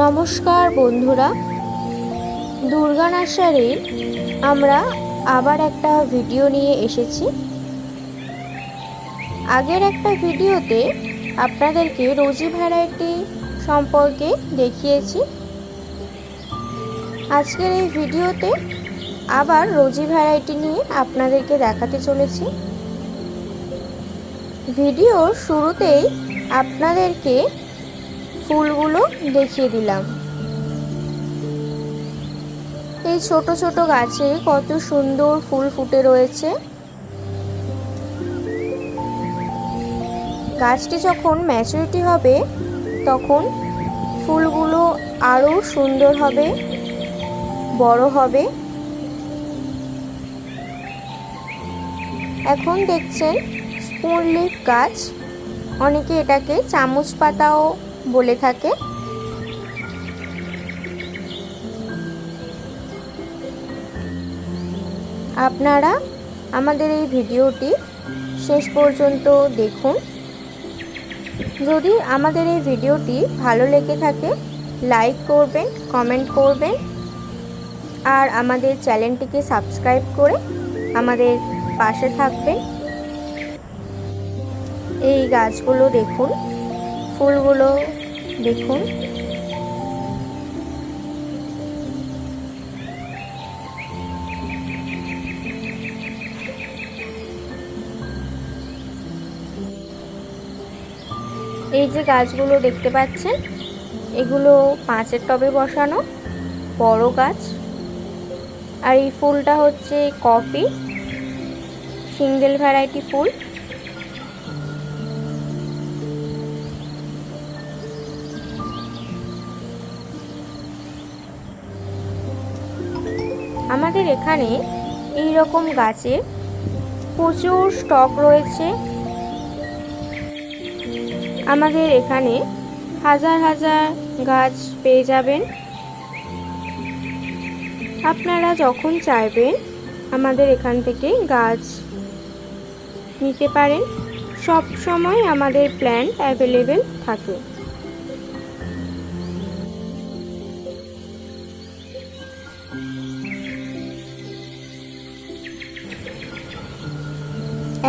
নমস্কার, বন্ধুরা। দুর্গা নার্সারির আমরা আবার একটা ভিডিও নিয়ে এসেছি। আগের একটা ভিডিওতে আপনাদেরকে রোজি ভ্যারাইটি সম্পর্কে দেখিয়েছি। আজকের এই ভিডিওতে আবার রোজি ভ্যারাইটি নিয়ে আপনাদেরকে দেখাতে চলেছি। ভিডিওর শুরুতেই আপনাদেরকে ফুলগুলো দেখিয়ে দিলাম। এই ছোট ছোট গাছে কত সুন্দর ফুল ফুটে রয়েছে। গাছটি যখন ম্যাচুরিটি হবে, তখন ফুলগুলো আরও সুন্দর হবে, বড় হবে। এখন দেখছেন স্পুন লিফ গাছ, অনেকে এটাকে চামচ পাতাও বলে থাকে। আপনারা আমাদের এই ভিডিওটি শেষ পর্যন্ত দেখুন। যদি আমাদের এই ভিডিওটি ভালো লেগে থাকে, লাইক করবেন, কমেন্ট করবেন, আর আমাদের চ্যানেলটিকে সাবস্ক্রাইব করে আমাদের পাশে থাকবেন। এই গাছগুলো দেখুন। ফুলগুলো দেখুন। এই যে গাছগুলো দেখতে পাচ্ছেন, এগুলো পাঁচের টবে বসানো, বড় গাছ। আর এই ফুলটা হচ্ছে কফি, সিঙ্গেল ভ্যারাইটি ফুল। আমাদের এখানে এই রকম গাছের প্রচুর স্টক রয়েছে। আমাদের এখানে হাজার হাজার গাছ পেয়ে যাবেন। আপনারা যখন চাইবেন আমাদের এখান থেকে গাছ নিতে পারেন। সব সময় আমাদের প্ল্যান্ট অ্যাভেলেবেল থাকে।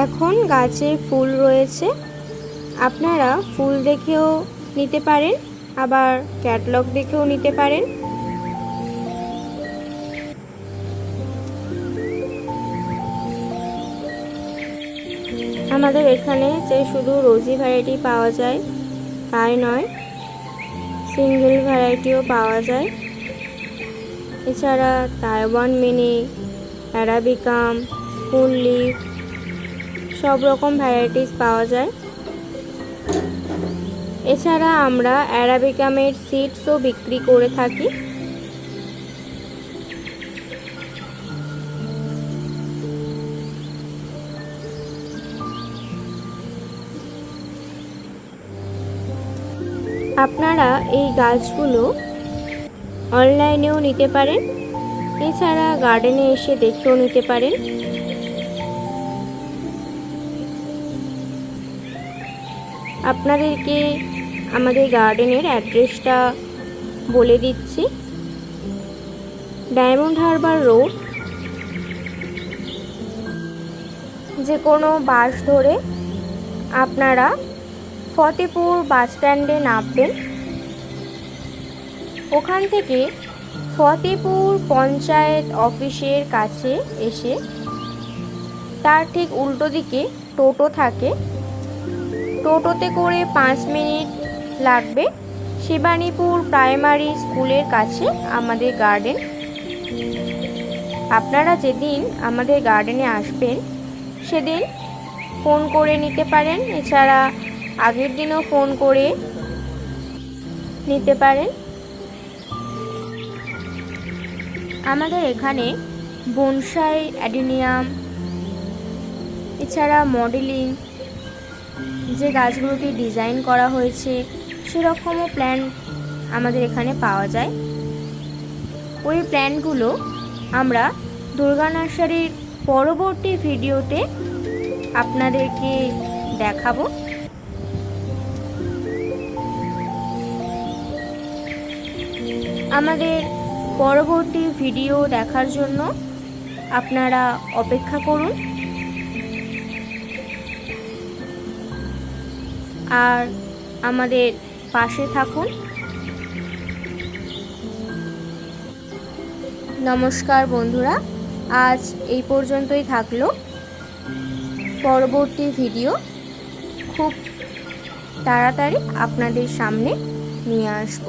এখন গাছে ফুল রয়েছে। আপনারা ফুল দেখেও নিতে পারেন, আবার ক্যাটলগ দেখেও নিতে পারেন। আমাদের এখানে যে শুধু রোজি ভ্যারাইটি পাওয়া যায়, তাই নয় সিঙ্গেল ভ্যারাইটিও পাওয়া যায়। এছাড়া Taiwan mini arabicum spoon leaf সব রকম ভ্যারাইটিস পাওয়া যায়। এছাড়া আমরা অ্যারাবিকামের সিডসও বিক্রি করে থাকি। আপনারা এই গাছগুলো অনলাইনেও নিতে পারেন। এছাড়া গার্ডেনে এসে দেখেও নিতে পারেন। আপনাদেরকে আমাদের গার্ডেনের অ্যাড্রেসটা বলে দিচ্ছি। Diamond Harbour road. যে কোনো বাস ধরে আপনারা ফতেপুর বাস স্ট্যান্ডে নামবেন। ওখান থেকে ফতেপুর পঞ্চায়েত অফিসের কাছে এসে তার ঠিক উল্টো দিকে টোটো থাকে। টোটোতে করে পাঁচ মিনিট লাগবে। শিবানীপুর প্রাইমারি স্কুলের কাছে আমাদের গার্ডেন। আপনারা যেদিন আমাদের গার্ডেনে আসবেন, সেদিন ফোন করে নিতে পারেন। এছাড়া আগের দিনও ফোন করে নিতে পারেন। আমাদের এখানে বনসাই অ্যাডিনিয়াম, এছাড়া মডেলিং যে গাছগুলোকে ডিজাইন করা হয়েছে, সেরকমও প্ল্যান আমাদের এখানে পাওয়া যায়। ওই প্ল্যানগুলো আমরা দুর্গা নার্সারির পরবর্তী ভিডিওতে আপনাদেরকে দেখাবো। আমাদের পরবর্তী ভিডিও দেখার জন্য আপনারা অপেক্ষা করুন। আর আমাদের পাশে থাকুন। নমস্কার বন্ধুরা, আজ এই পর্যন্তই থাকল। পরবর্তী ভিডিও খুব তাড়াতাড়ি আপনাদের সামনে নিয়ে আসব।